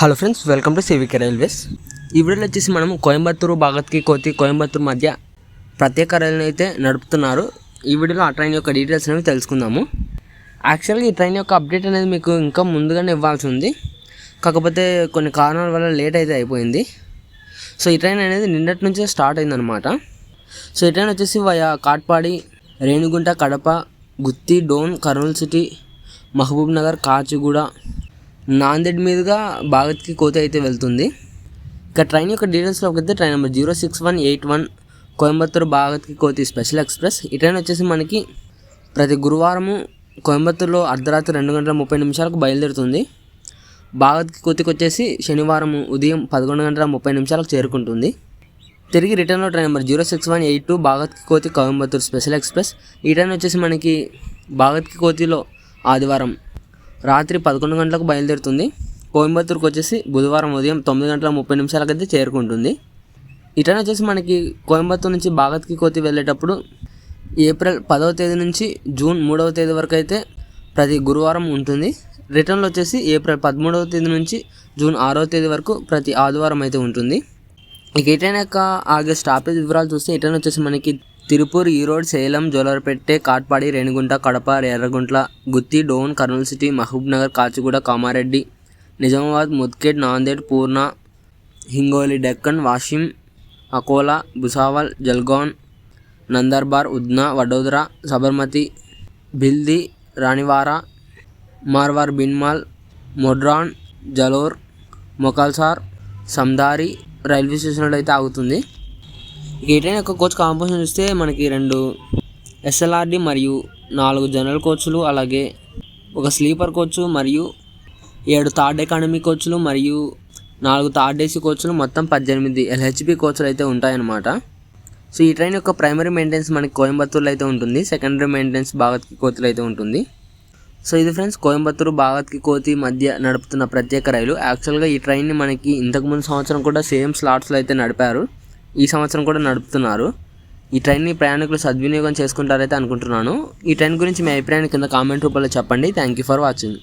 Hello friends welcome to civic railways ఈ వీడియోలో వచ్చేసి మనం కోయంబత్తూరు భాగత్కి కోతి కోయంబత్తూరు మధ్య ప్రత్యేక రైలును అయితే నడుపుతున్నారు. ఈ వీడియోలో ఆ ట్రైన్ యొక్క డీటెయిల్స్ అనేవి తెలుసుకుందాము. యాక్చువల్గా ఈ ట్రైన్ యొక్క అప్డేట్ అనేది మీకు ఇంకా ముందుగానే ఇవ్వాల్సి ఉంది. కాకపోతే కొన్ని కారణాల వల్ల లేట్ అయితే అయిపోయింది. సో ఈ ట్రైన్ అనేది నిన్నటి నుంచే స్టార్ట్ అయిందనమాట సో ఈ ట్రైన్ వచ్చేసి via Katpadi Renigunta Kadapa Gooty Dhone Kurnool city Mahbubnagar Kacheguda Nanded మీదుగా భాగత్కి కోతి అయితే వెళ్తుంది. ఇక ట్రైన్ యొక్క డీటెయిల్స్లోకి అయితే train number zero six one eight one Coimbatore Bhagat ki Kothi special express. ఈ ట్రైన్ వచ్చేసి మనకి ప్రతి గురువారము కోయంబత్తూరులో అర్ధరాత్రి రెండు గంటల ముప్పై నిమిషాలకు బయలుదేరుతుంది. భాగత్కి కోతికి వచ్చేసి శనివారం ఉదయం పదకొండు గంటల ముప్పై నిమిషాలకు చేరుకుంటుంది. తిరిగి రిటర్న్లో train number zero six one eight two Bhagat ki Kothi Coimbatore special express. ఈ ట్రైన్ వచ్చేసి మనకి భాగత్కి కోతిలో ఆదివారం రాత్రి పదకొండు గంటలకు బయలుదేరుతుంది. కోయంబత్తూరుకి వచ్చేసి బుధవారం ఉదయం తొమ్మిది గంటల ముప్పై నిమిషాలకైతే చేరుకుంటుంది. ఈ వచ్చేసి మనకి కోయంబత్తూరు నుంచి భాగత్కి కోతి వెళ్ళేటప్పుడు ఏప్రిల్ పదవ తేదీ నుంచి జూన్ మూడవ తేదీ వరకు అయితే ప్రతి గురువారం ఉంటుంది. రిటర్న్లో వచ్చేసి ఏప్రిల్ పదమూడవ తేదీ నుంచి జూన్ ఆరవ తేదీ వరకు ప్రతి ఆదివారం అయితే ఉంటుంది. ఇక ఈ యొక్క ఆగే స్టాపేజ్ వివరాలు చూస్తే ఈ వచ్చేసి మనకి తిరుపూర్ ఈరోడ్ సేలం జోలర్పేటె కాట్పాడి రేణిగుంట కడప ఎర్రగుంట్ల గుత్తి డోన్ కర్నూలు సిటీ మహబూబ్నగర్ కాచిగూడ కామారెడ్డి నిజామాబాద్ ముత్కేట్ నాందేడ్ పూర్ణ హింగోలి డెక్కన్ వాషిం అకోలా భుసావల్ జల్గాన్ నందర్బార్ ఉద్నా వడోదరా సబర్మతి బిల్ది రాణివారా మార్వార్ బిన్మాల్ మొడ్రాన్ జలోర్ మొకల్సార్ సందారి రైల్వే స్టేషన్లో అయితే ఆగుతుంది. ఈ ట్రైన్ యొక్క కోచ్ కాంపోజిషన్ చూస్తే మనకి రెండు ఎస్ఎల్ఆర్డి మరియు నాలుగు జనరల్ కోచ్లు అలాగే ఒక స్లీపర్ కోచ్ మరియు ఏడు థర్డ్ ఎకానమీ కోచ్లు మరియు నాలుగు థర్డ్ ఏసీ కోచ్లు మొత్తం పద్దెనిమిది ఎల్హెచ్పి కోచ్లు అయితే ఉంటాయన్నమాట. సో ఈ ట్రైన్ యొక్క ప్రైమరీ మెయింటెనెన్స్ మనకి కోయంబత్తూరులో అయితే ఉంటుంది. సెకండరీ మెయింటెనెన్స్ భాగత్కి కోతిలో అయితే ఉంటుంది. సో ఇది ఫ్రెండ్స్ కోయంబత్తూరు భాగత్కి కోతి మధ్య నడుపుతున్న ప్రత్యేక రైలు. యాక్చువల్గా ఈ ట్రైన్ని మనకి ఇంతకుముందు సంవత్సరం కూడా సేమ్ స్లాట్స్లో అయితే నడిపారు. ఈ సంవత్సరం కూడా నడుపుతున్నారు. ఈ ట్రైన్ని ప్రయాణికులు సద్వినియోగం చేసుకుంటారైతే అనుకుంటున్నాను. ఈ ట్రైన్ గురించి మీ అభిప్రాయాన్ని కింద కామెంట్ రూపంలో చెప్పండి. Thank you for watching